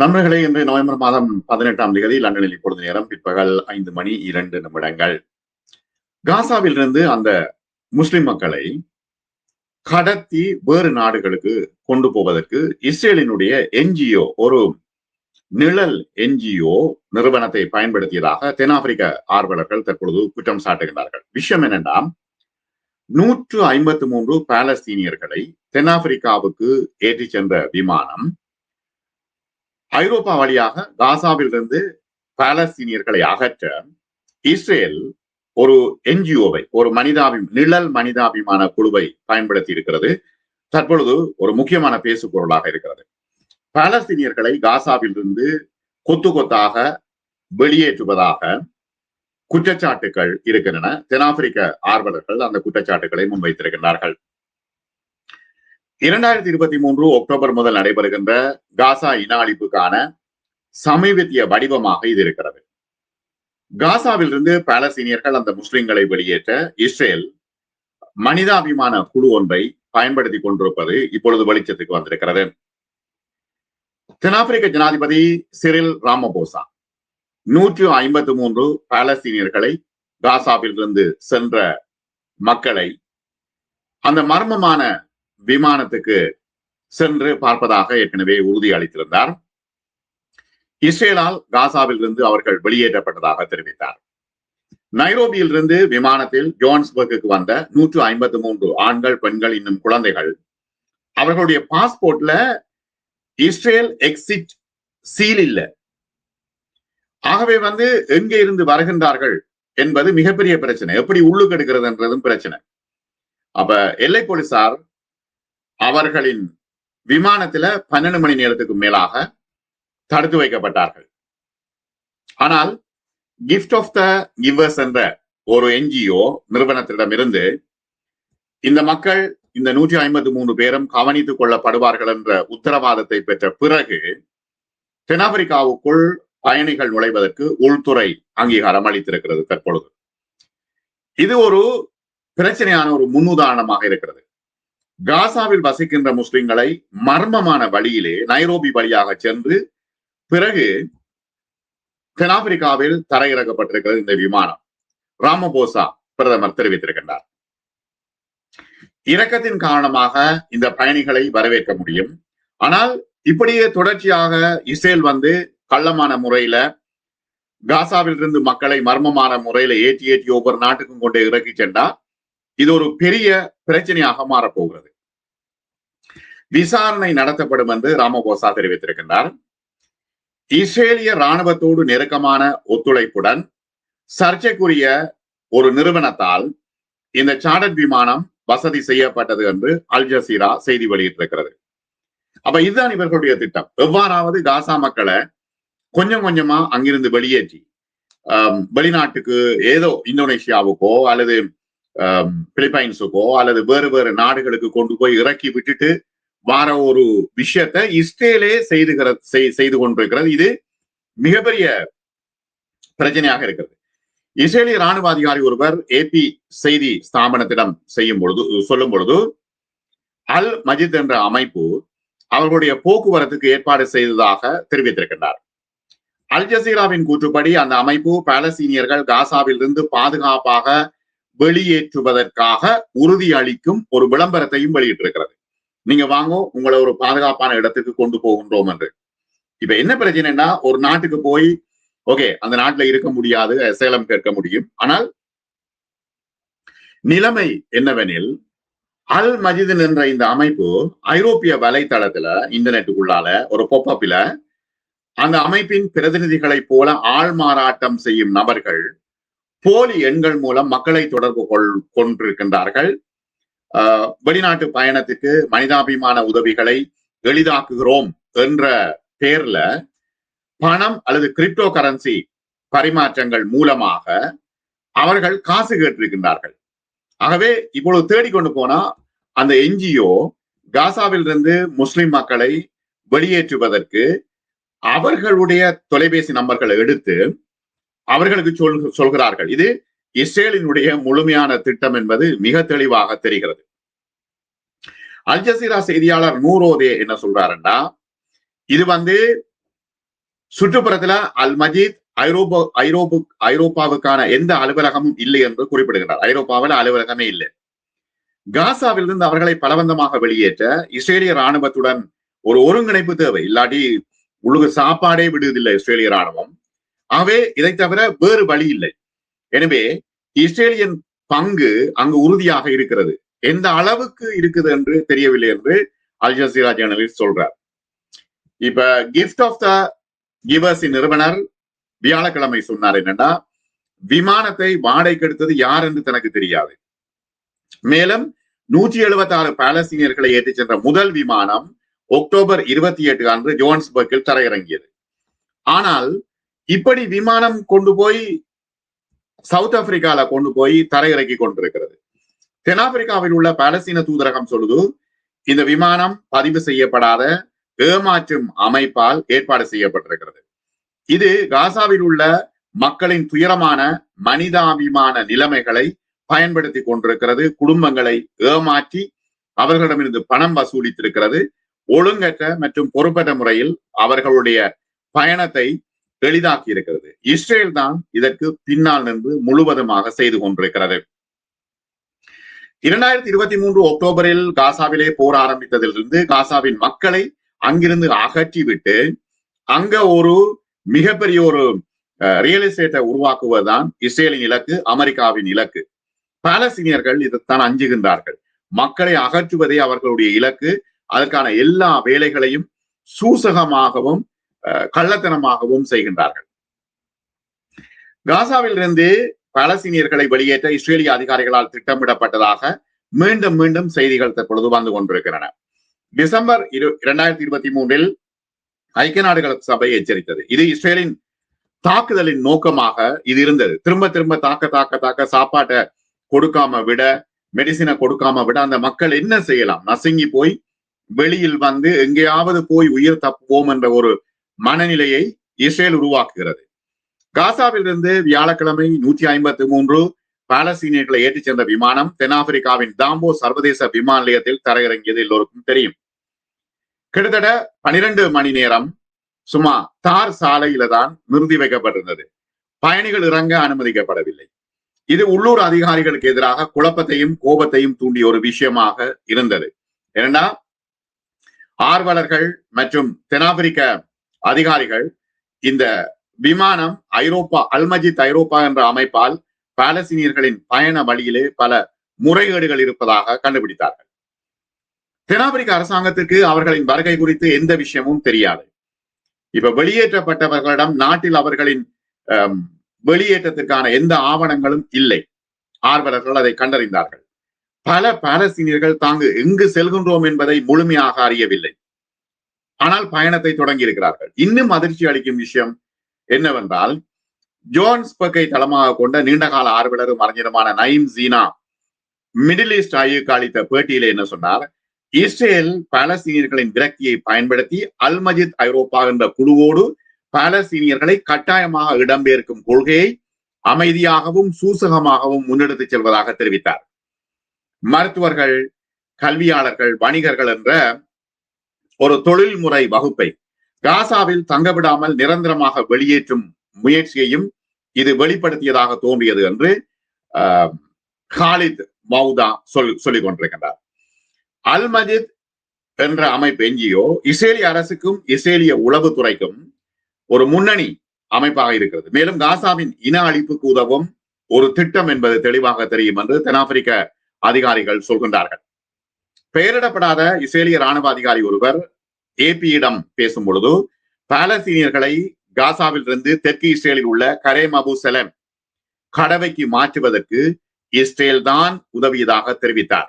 நண்பர்களே இன்று நவம்பர் மாதம் பதினெட்டாம் தேதி லண்டனில் இப்பொழுது நேரம் பிற்பகல் ஐந்து மணி இரண்டு நிமிடங்கள். காசாவில் இருந்து அந்த முஸ்லிம் மக்களை கடத்தி வேறு நாடுகளுக்கு கொண்டு போவதற்கு இஸ்ரேலினுடைய என்ஜிஓ ஒரு நிழல் என்ஜிஓ நிறுவனத்தை பயன்படுத்தியதாக தென்னாப்பிரிக்க ஆர்வலர்கள் தற்பொழுது குற்றம் சாட்டுகின்றார்கள். விஷயம் என்னென்னா நூற்று ஐம்பத்து மூன்று பாலஸ்தீனியர்களை தென்னாப்பிரிக்காவுக்கு ஏற்றிச் சென்ற விமானம் ஐரோப்பா வழியாக காசாவில் இருந்து பாலஸ்தீனியர்களை அகற்ற இஸ்ரேல் ஒரு என்ஜிஓவை ஒரு மனிதாபி நிழல் மனிதாபிமான குழுவை பயன்படுத்தி இருக்கிறது. தற்பொழுது ஒரு முக்கியமான பேசு பொருளாக இருக்கிறது. பாலஸ்தீனியர்களை காசாவில் இருந்து கொத்து கொத்தாக வெளியேற்றுவதாக குற்றச்சாட்டுகள் இருக்கின்றன. தென்னாப்பிரிக்க ஆர்வலர்கள் அந்த குற்றச்சாட்டுகளை முன்வைத்திருக்கின்றார்கள். இரண்டாயிரத்தி இருபத்தி மூன்று அக்டோபர் முதல் நடைபெறுகின்ற காசா இன அழிப்புக்கான சமீபத்திய வடிவமாக இது இருக்கிறது. காசாவில் இருந்து பாலஸ்தீனியர்கள் அந்த முஸ்லிம்களை வெளியேற்ற இஸ்ரேல் மனிதாபிமான குழு ஒன்றை பயன்படுத்தி கொண்டிருப்பது இப்பொழுது வெளிச்சத்துக்கு வந்திருக்கிறது. தென்னாப்பிரிக்க ஜனாதிபதி சிறில் ராமபோசா நூற்றி ஐம்பத்தி மூன்று பாலஸ்தீனியர்களை காசாவில் இருந்து சென்ற மக்களை அந்த மர்மமான விமானத்துக்கு சென்று பார்ப்பதாக ஏற்கனவே உறுதி அளித்திருந்தார். இஸ்ரேலால் காசாவில் இருந்து அவர்கள் வெளியேற்றப்பட்டதாக தெரிவித்தார். நைரோபியில் இருந்து விமானத்தில் ஜோன்ஸ்பர்க்கு வந்த நூற்று ஐம்பத்தி மூன்று ஆண்கள் பெண்கள் இன்னும் குழந்தைகள். அவர்களுடைய பாஸ்போர்ட்ல இஸ்ரேல் எக்ஸிட் சீல் இல்லை. ஆகவே வந்து எங்கே இருந்து வருகின்றார்கள் என்பது மிகப்பெரிய பிரச்சனை. எப்படி உள்ளுக்கு எடுக்கிறதுன்றதும் பிரச்சனை. அப்ப எல்லை போலீசார் அவர்களின் விமானத்துல பன்னெண்டு மணி நேரத்துக்கு மேலாக தடுத்து வைக்கப்பட்டார்கள். ஆனால் கிஃப்ட் ஆஃப் த கிவர்ஸ் என்ற ஒரு என்ஜிஓ நிறுவனத்திடமிருந்து இந்த மக்கள் இந்த நூற்றி ஐம்பத்தி மூணு பேரும் கவனித்துக் கொள்ளப்படுவார்கள் என்ற உத்தரவாதத்தை பெற்ற பிறகு தென்னாப்பிரிக்காவுக்குள் பயணிகள் நுழைவதற்கு உள்துறை அங்கீகாரம் அளித்திருக்கிறது தற்பொழுது. இது ஒரு பிரச்சனையான ஒரு முன்னுதாரணமாக இருக்கிறது. காசாவில் வசிக்கின்ற முஸ்லிம்களை மர்மமான வழியிலே நைரோபி வழியாக சென்று பிறகு தென்னாப்பிரிக்காவில் தரையிறக்கப்பட்டிருக்கிறது இந்த விமானம். ராமபோசா பிரதமர் தெரிவித்திருக்கின்றார். இறக்கத்தின் காரணமாக இந்த பயணிகளை வரவேற்க முடியும். ஆனால் இப்படியே தொடர்ச்சியாக இஸ்ரேல் வந்து கள்ளமான முறையில காசாவில் இருந்து மக்களை மர்மமான முறையில ஏற்றி ஏற்றி ஒவ்வொரு நாட்டுக்கும் கொண்டு இறக்கி சென்றா இது ஒரு பெரிய பிரச்சனையாக மாறப்போகிறது. விசாரணை நடத்தப்படும் என்று ராமபோசா தெரிவித்திருக்கின்றார். இஸ்ரேலிய ராணுவத்தோடு நெருக்கமான ஒத்துழைப்புடன் சர்ச்சைக்குரிய ஒரு நிறுவனத்தால் இந்த சார்டர் விமானம் வசதி செய்யப்பட்டது என்று அல் ஜசீரா செய்தி வெளியிட்டிருக்கிறது. அப்ப இதுதான் இவர்களுடைய திட்டம். எவ்வாறாவது காசா மக்களை கொஞ்சம் கொஞ்சமா அங்கிருந்து வெளியேற்றி வெளிநாட்டுக்கு ஏதோ இந்தோனேஷியாவுக்கோ அல்லது பிலிப்பைன்ஸுக்கோ அல்லது வேறு வேறு நாடுகளுக்கு கொண்டு போய் இறக்கி விட்டுட்டு வார ஒரு விஷயத்தை இஸ்ரேலே செய்துகிற செய்து கொண்டிருக்கிறது. இது மிகப்பெரிய பிரச்சனையாக இருக்கிறது. இஸ்ரேலிய ராணுவ அதிகாரி ஒருவர் ஏபி செய்தி ஸ்தாபனத்திடம் செய்யும் பொழுது சொல்லும் பொழுது அல் மஜித் என்ற அமைப்பு அவர்களுடைய போக்குவரத்துக்கு ஏற்பாடு செய்ததாக தெரிவித்திருக்கின்றார். அல் ஜசீராவின் கூற்றுப்படி அந்த அமைப்பு பாலஸ்தீனியர்கள் காசாவில் இருந்து பாதுகாப்பாக வெளியேற்றுவதற்காக உறுதி அளிக்கும் ஒரு விளம்பரத்தையும் வெளியிட்டிருக்கிறது. நீங்க வாங்க உங்களை ஒரு பாதுகாப்பான இடத்துக்கு கொண்டு போகின்றோம் என்று. இப்ப என்ன பிரச்சனைனா ஒரு நாட்டுக்கு போய் ஓகே அந்த நாட்டுல இருக்க முடியாது சேலம் கேட்க முடியும். ஆனால் நிலைமை என்னவெனில் அல் மஜிதன் என்ற இந்த அமைப்பு ஐரோப்பிய வலைத்தளத்துல இன்டர்நெட்டுக்குள்ளால ஒரு பொப்பப்பில அந்த அமைப்பின் பிரதிநிதிகளைப் போல ஆள் மாறாட்டம் செய்யும் நபர்கள் போலி எண்கள் மூலம் மக்களை தொடர்பு கொள் கொண்டிருக்கின்றார்கள். வெளிநாட்டு பயணத்துக்கு மனிதாபிமான உதவிகளை எளிதாக்குகிறோம் என்ற பேர்ல பணம் அல்லது கிரிப்டோ கரன்சி பரிமாற்றங்கள் மூலமாக அவர்கள் காசு கேட்டிருக்கின்றார்கள். ஆகவே இப்பொழுது தேடிக்கொண்டு போனா அந்த என்ஜிஓ காசாவில் இருந்து முஸ்லிம் மக்களை வெளியேற்றுவதற்கு அவர்களுடைய தொலைபேசி நம்பர்களை எடுத்து அவர்களுக்கு சொல் சொல்கிறார்கள். இது இஸ்ரேலினுடைய முழுமையான திட்டம் என்பது மிக தெளிவாக தெரிகிறது. அல் ஜசீரா செய்தியாளர் நூரோதே என்ன சொல்றாருன்னா இது வந்து சுற்றுப்புறத்துல அல் மஜீத் ஐரோப்பா ஐரோப்பு ஐரோப்பாவுக்கான எந்த அலுவலகமும் இல்லை என்று குறிப்பிடுகிறார் ஐரோப்பாவில் அலுவலகமே இல்லை. காசாவிலிருந்து அவர்களை பலவந்தமாக வெளியேற்ற இஸ்ரேலிய ராணுவத்துடன் ஒரு ஒருங்கிணைப்பு தேவை. இல்லாட்டி உழுகு சாப்பாடே விடுவதில்லை இஸ்ரேலிய ராணுவம் ஆகவே இதை தவிர வேறு வழி இல்லை. எனவே இஸ்ரேலியன் பங்கு அங்கு உறுதியாக இருக்கிறது. எந்த அளவுக்கு இருக்குது என்று தெரியவில்லை என்று அல் ஜசீரா ஜேர்னலிஸ்ட் சொல்றார். இப்ப கிஃப்ட் ஆஃப் த கிவர்ஸ் நிறுவனர் வியாழக்கிழமை சொன்னார் என்னன்னா விமானத்தை வாடகைக்கு எடுத்தது யார் என்று தனக்கு தெரியாது. மேலும் நூற்றி எழுபத்தி ஆறு பாலஸ்தீனியர்களை ஏற்றிச் சென்ற முதல் விமானம் அக்டோபர் இருபத்தி எட்டு அன்று ஜோன்ஸ்பர்க்கில் தரையிறங்கியது. ஆனால் இப்படி விமானம் கொண்டு போய் சவுத் ஆப்பிரிக்கால கொண்டு போய் தரையிறக்கி கொண்டிருக்கிறது. தென்னாப்பிரிக்காவில் உள்ள பாலஸ்தீன தூதரகம் சொல்லுது இந்த விமானம் பதிவு செய்யப்படாத ஏமாற்றும் அமைப்பால் ஏற்பாடு செய்யப்பட்டிருக்கிறது. இது காசாவில் உள்ள மக்களின் துயரமான மனிதாபிமான நிலைமைகளை பயன்படுத்தி கொண்டிருக்கிறது. குடும்பங்களை ஏமாற்றி அவர்களிடமிருந்து பணம் வசூலித்திருக்கிறது. ஒழுங்கற்ற மற்றும் பொறுப்பற்ற முறையில் அவர்களுடைய பயணத்தை எளிதாக்கி இருக்கிறது. இஸ்ரேல் தான் இதற்கு பின்னால் நின்று முழுவதுமாக செய்து கொண்டிருக்கிறது. இரண்டாயிரத்தி இருபத்தி மூன்று அக்டோபரில் காசாவிலே போர் ஆரம்பித்ததிலிருந்து காசாவின் மக்களை அங்கிருந்து அகற்றிவிட்டு அங்க ஒரு மிகப்பெரிய ஒரு ரியல் எஸ்டேட்டை உருவாக்குவதுதான் இஸ்ரேலின் இலக்கு அமெரிக்காவின் இலக்கு. பாலஸ்தீனியர்கள் இதைத்தான் அஞ்சுகின்றார்கள். மக்களை அகற்றுவதே அவர்களுடைய இலக்கு. அதற்கான எல்லா வேலைகளையும் சூசகமாகவும் கள்ளத்தனமாகவும் செய்கின்றார்கள். காசாவில் இருந்து பாலஸ்தீனியர்களை வெளியேற்ற இஸ்ரேலிய அதிகாரிகளால் திட்டமிடப்பட்டதாக மீண்டும் மீண்டும் செய்திகள் தற்பொழுது வந்து கொண்டிருக்கின்றன. டிசம்பர் இரு இரண்டாயிரத்தி இருபத்தி மூன்றில் ஐக்கிய நாடுகள் சபை எச்சரித்தது. இது இஸ்ரேலின் தாக்குதலின் நோக்கமாக இது இருந்தது. திரும்ப திரும்ப தாக்க தாக்க தாக்க சாப்பாட்டை கொடுக்காம விட மெடிசினை கொடுக்காம விட அந்த மக்கள் என்ன செய்யலாம்? நசுங்கி போய் வெளியில் வந்து எங்கேயாவது போய் உயிர் தப்புவோம் என்ற ஒரு மனநிலையை இஸ்ரேல் உருவாக்குகிறது. காசாவில் இருந்து வியாழக்கிழமை நூத்தி ஐம்பத்தி மூன்று பாலஸ்தீனியர்களை ஏற்றிச் சென்ற விமானம் தென்னாப்பிரிக்காவின் தாம்போ சர்வதேச விமான நிலையத்தில் தரையிறங்கியது எல்லோருக்கும் தெரியும். கிட்டத்தட்ட பனிரெண்டு மணி நேரம் சும்மா தார் சாலையில தான் நிறுத்தி வைக்கப்பட்டிருந்தது. பயணிகள் இறங்க அனுமதிக்கப்படவில்லை. இது உள்ளூர் அதிகாரிகளுக்கு எதிராக குழப்பத்தையும் கோபத்தையும் தூண்டிய ஒரு விஷயமாக இருந்தது. ஏன்னா ஆர்வலர்கள் மற்றும் தென்னாப்பிரிக்க அதிகாரிகள் இந்த விமானம் ஐரோப்பா அல்மஜித் ஐரோப்பா என்ற அமைப்பால் பாலஸ்தீனியர்களின் பயண வழியிலே பல முறைகேடுகள் இருப்பதாக கண்டுபிடித்தார்கள். தென்னாப்பிரிக்க அரசாங்கத்திற்கு அவர்களின் வருகை குறித்து எந்த விஷயமும் தெரியாது. இப்ப வெளியேற்றப்பட்டவர்களிடம் நாட்டில் அவர்களின் வெளியேற்றத்திற்கான எந்த ஆவணங்களும் இல்லை. ஆர்வலர்கள் அதை கண்டறிந்தார்கள். பல பாலஸ்தீனியர்கள் தாங்கு எங்கு செல்கின்றோம் என்பதை முழுமையாக அறியவில்லை. ஆனால் பயணத்தை தொடங்கி இருக்கிறார்கள் இன்னும் அதிர்ச்சி அளிக்கும் விஷயம் என்னவென்றால் ஜோன்ஸ்பர்க்கை தளமாக கொண்ட நீண்டகால ஆர்வலரும் அறிஞருமான நயீம் ஜீனா மிடில் ஈஸ்ட் ஆய்வுக்கு அளித்த பேட்டியில என்ன சொன்னார்? இஸ்ரேல் பாலஸ்தீனியர்களின் விரக்தியை பயன்படுத்தி அல்மஜித் ஐரோப்பா என்ற குழுவோடு பாலஸ்தீனியர்களை கட்டாயமாக இடம்பெயர்க்கும் கொள்கையை அமைதியாகவும் சூசகமாகவும் முன்னெடுத்து செல்வதாக தெரிவித்தார். மருத்துவர்கள் கல்வியாளர்கள் வணிகர்கள் என்ற ஒரு தொழில்முறை வகுப்பை. காசாவில் தங்கவிடாமல் நிரந்தரமாக வெளியேற்றும் முயற்சியையும் இது வெளிப்படுத்தியதாக தோன்றியது என்று ஹாலித் மவுதா சொல் சொல்லிக் கொண்டிருக்கின்றார். அல் மஜித் என்ற அமைப்பு என்ஜிஓ இஸ்ரேலிய அரசுக்கும் இஸ்ரேலிய உளவுத்துறைக்கும் ஒரு முன்னணி அமைப்பாக இருக்கிறது. மேலும் காசாவின் இன அழிப்புக்கு உதவும் ஒரு திட்டம் என்பது தெளிவாக தெரியும் என்று தென்னாப்பிரிக்க அதிகாரிகள் சொல்கின்றார்கள். பெயரிடப்படாத இஸ்ரேலிய ராணுவ அதிகாரி ஒருவர் ஏபியிடம் பேசும் பொழுது பாலஸ்தீனியர்களை காசாவில் இருந்து தெற்கு இஸ்ரேலில் உள்ள கரேம் அபு செலம் கடவைக்கு மாற்றுவதற்கு இஸ்ரேல் தான் உதவியதாக தெரிவித்தார்.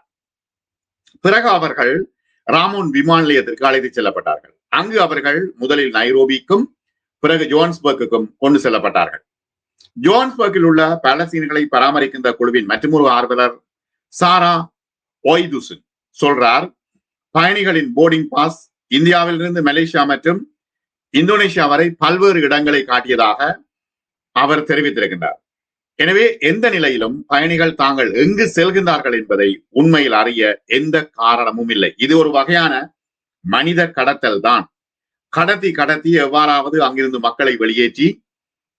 பிறகு அவர்கள் ராமோன் விமான நிலையத்திற்கு அழைத்துச் செல்லப்பட்டார்கள். அங்கு அவர்கள் முதலில் நைரோபிக்கும் பிறகு ஜோன்ஸ்பர்க்குக்கும் கொண்டு செல்லப்பட்டார்கள். ஜோன்ஸ்பர்க்கில் உள்ள பாலஸ்தீன்களை பராமரிக்கின்ற குழுவின் மற்றொரு ஆர்வலர் சாரா ஒய்துசன் சொல்றார். பயணிகளின் போர்டிங் பாஸ் இந்தியாவிலிருந்து மலேசியா மற்றும் இந்தோனேஷியா வரை பல்வேறு இடங்களை காட்டியதாக அவர் தெரிவித்திருக்கின்றார். எனவே எந்த நிலையிலும் பயணிகள் தாங்கள் எங்கு செல்கின்றார்கள் என்பதை உண்மையில் அறிய எந்த காரணமும் இல்லை. இது ஒரு வகையான மனித கடத்தல் தான். கடத்தி கடத்தி எவ்வாறாவது அங்கிருந்து மக்களை வெளியேற்றி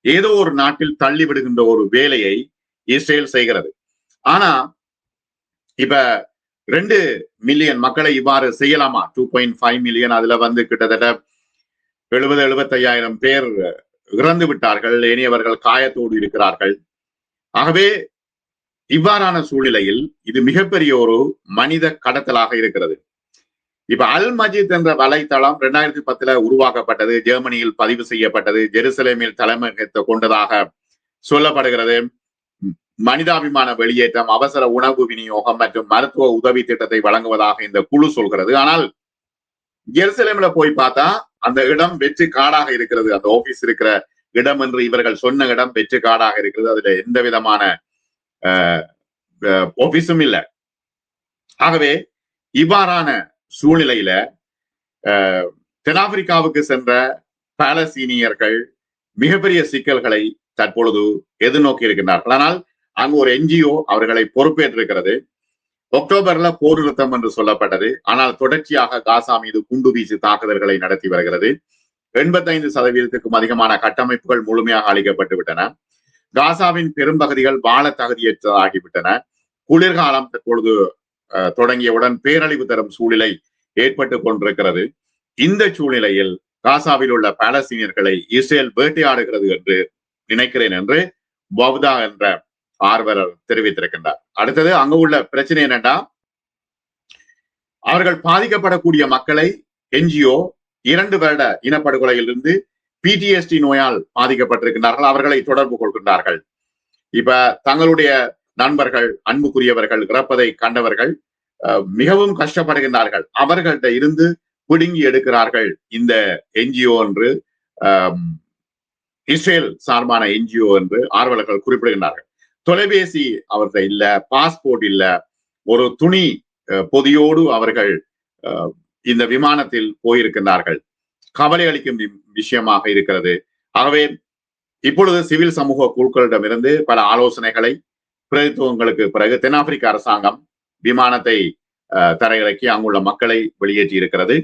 ஏதோ ஒரு நாட்டில் தள்ளி விடுகின்ற ஒரு வேலையை இஸ்ரேல் செய்கிறது. ஆனா இப்ப ரெண்டு மில்லியன் மக்களை இவ்வாறு செய்யலாமா? டூ பாயிண்ட் ஃபைவ் மில்லியன் அதுல வந்து கிட்டத்தட்ட எழுபது எழுபத்தையாயிரம் பேர் இறந்து விட்டார்கள். ஏனையவர்கள் காயத்தோடு இருக்கிறார்கள். ஆகவே இவ்வாறான சூழ்நிலையில் இது மிகப்பெரிய ஒரு மனித கடத்தலாக இருக்கிறது. இப்ப அல் மஜித் என்ற வலைத்தளம் இரண்டாயிரத்தி பத்துல உருவாக்கப்பட்டது. ஜெர்மனியில் பதிவு செய்யப்பட்டது. ஜெருசலேமில் தலைமையகத்தை கொண்டதாக சொல்லப்படுகிறது. மனிதாபிமான வெளியேற்றம் அவசர உணவு விநியோகம் மற்றும் மருத்துவ உதவி திட்டத்தை வழங்குவதாக இந்த குழு சொல்கிறது. ஆனால் ஜெருசலேம்ல போய் பார்த்தா அந்த இடம் வெற்றி காடாக இருக்கிறது. அந்த ஆபீஸ் இருக்கிற இடம் என்று இவர்கள் சொன்ன இடம் வெற்றி காடாக இருக்கிறது. அதுல எந்த விதமான ஆபீஸும் இல்லை. ஆகவே இவ்வாறான சூழ்நிலையில தென்னாப்பிரிக்காவுக்கு சென்ற பாலஸ்தீனியர்கள் மிகப்பெரிய சிக்கல்களை தற்பொழுது எதிர்நோக்கி இருக்கின்றார்கள் ஆனால் அங்கு ஒரு என்ஜிஓ அவர்களை பொறுப்பேற்றிருக்கிறது. அக்டோபர்ல போர் நிறுத்தம் என்று சொல்லப்பட்டது. ஆனால் தொடர்ச்சியாக காசா மீது குண்டு வீச்சு தாக்குதல்களை நடத்தி வருகிறது. எண்பத்தைந்து சதவீதத்துக்கும் அதிகமான கட்டமைப்புகள் முழுமையாக அளிக்கப்பட்டு விட்டன. காசாவின் பெரும்பகுதிகள் வாழ தகுதியற்றதாகிவிட்டன. குளிர்காலம் தற்பொழுது தொடங்கியவுடன் பேரழிவு தரும் சூழ்நிலை ஏற்பட்டு கொண்டிருக்கிறது. இந்த சூழ்நிலையில் காசாவில் உள்ள பாலஸ்தீனியர்களை இஸ்ரேல் வேட்டையாடுகிறது என்று நினைக்கிறேன் என்று பவ்தா என்ற ஆர்வலர் தெரிவித்திருக்கின்றார். அடுத்தது அங்கு உள்ள பிரச்சனை என்னண்டா அவர்கள் பாதிக்கப்படக்கூடிய மக்களை என்ஜிஓ இரண்டு வருட இனப்படுகொலையிலிருந்து பிடிஎஸ்டி நோயால் பாதிக்கப்பட்டிருக்கின்றார்கள். அவர்களை தொடர்பு கொள்கின்றார்கள். இப்ப தங்களுடைய நண்பர்கள் அன்புக்குரியவர்கள் இறப்பதை கண்டவர்கள் மிகவும் கஷ்டப்படுகின்றார்கள். அவர்கள்ட்ட இருந்து பிடுங்கி எடுக்கிறார்கள் இந்த என்ஜிஓ என்று இஸ்ரேல் சார்பான என்ஜிஓ என்று ஆர்வலர்கள் குறிப்பிடுகின்றார்கள். தொலைபேசி அவர்கள் இல்ல பாஸ்போர்ட் இல்ல ஒரு துணி பொதியோடு அவர்கள் இந்த விமானத்தில் போயிருக்கின்றார்கள். கவலை அளிக்கும் விஷயமாக இருக்கிறது. ஆகவே இப்பொழுது சிவில் சமூக குழுக்களிடமிருந்து பல ஆலோசனைகளை பிரதித்துவங்களுக்கு பிறகு தென்னாப்பிரிக்க அரசாங்கம் விமானத்தை தரையிறக்கி அங்குள்ள மக்களை வெளியேற்றி இருக்கிறது.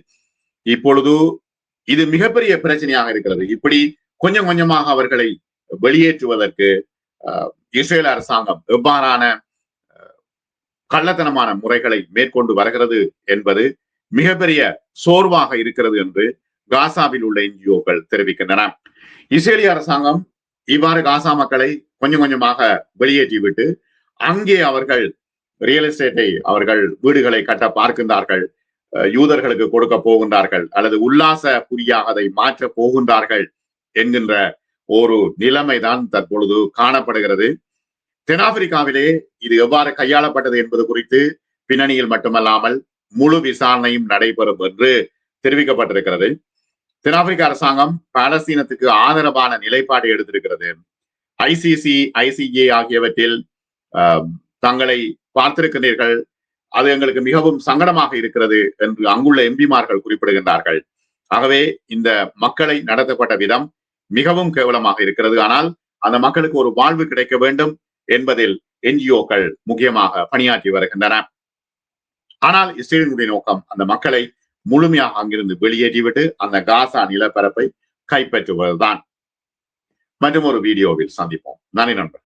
இப்பொழுது இது மிகப்பெரிய பிரச்சனையாக இருக்கிறது. இப்படி கொஞ்சம் கொஞ்சமாக அவர்களை வெளியேற்றுவதற்கு இஸ்ரேல் அரசாங்கம் எவ்வாறான கள்ளத்தனமான முறைகளை மேற்கொண்டு வருகிறது என்பது மிகப்பெரிய சோர்வாக இருக்கிறது என்று காசாவில் உள்ள என்ஜிஓக்கள் தெரிவிக்கின்றன. இஸ்ரேலிய அரசாங்கம் இவ்வாறு காசா மக்களை கொஞ்சம் கொஞ்சமாக வெளியேற்றி விட்டு அங்கே அவர்கள் ரியல் எஸ்டேட்டை அவர்கள் வீடுகளை கட்ட பார்க்கின்றார்கள் யூதர்களுக்கு கொடுக்க போகின்றார்கள் அல்லது உல்லாச புரியாக அதை மாற்ற போகின்றார்கள் என்கின்ற ஒரு நிலைமைதான் தற்பொழுது காணப்படுகிறது. தென்னாப்பிரிக்காவிலே இது எவ்வாறு கையாளப்பட்டது என்பது குறித்து பின்னணியில் மட்டுமல்லாமல் முழு விசாரணையும் நடைபெறும் என்று தெரிவிக்கப்பட்டிருக்கிறது. தென்னாப்பிரிக்க அரசாங்கம் பாலஸ்தீனத்துக்கு ஆதரவான நிலைப்பாடு எடுத்திருக்கிறது. ஐசிசி ஐசிஏ ஆகியவற்றில் தங்களை பார்த்திருக்கிறீர்கள். அது எங்களுக்கு மிகவும் சங்கடமாக இருக்கிறது என்று அங்குள்ள எம்பிமார்கள் குறிப்பிடுகின்றார்கள். ஆகவே இந்த மக்களை நடத்தப்பட்ட விதம் மிகவும் கேவலமாக இருக்கிறது. ஆனால் அந்த மக்களுக்கு ஒரு வாழ்வு கிடைக்க வேண்டும் என்பதில் என்ஜிஓக்கள் முக்கியமாக பணியாற்றி வருகின்றன. ஆனால் இஸ்ரேலினுடைய நோக்கம் அந்த மக்களை முழுமையாக அங்கிருந்து வெளியேற்றிவிட்டு அந்த காசா நிலப்பரப்பை கைப்பற்றுவதுதான். மற்றும் ஒரு வீடியோவில் சந்திப்போம். நன்றி நண்பர்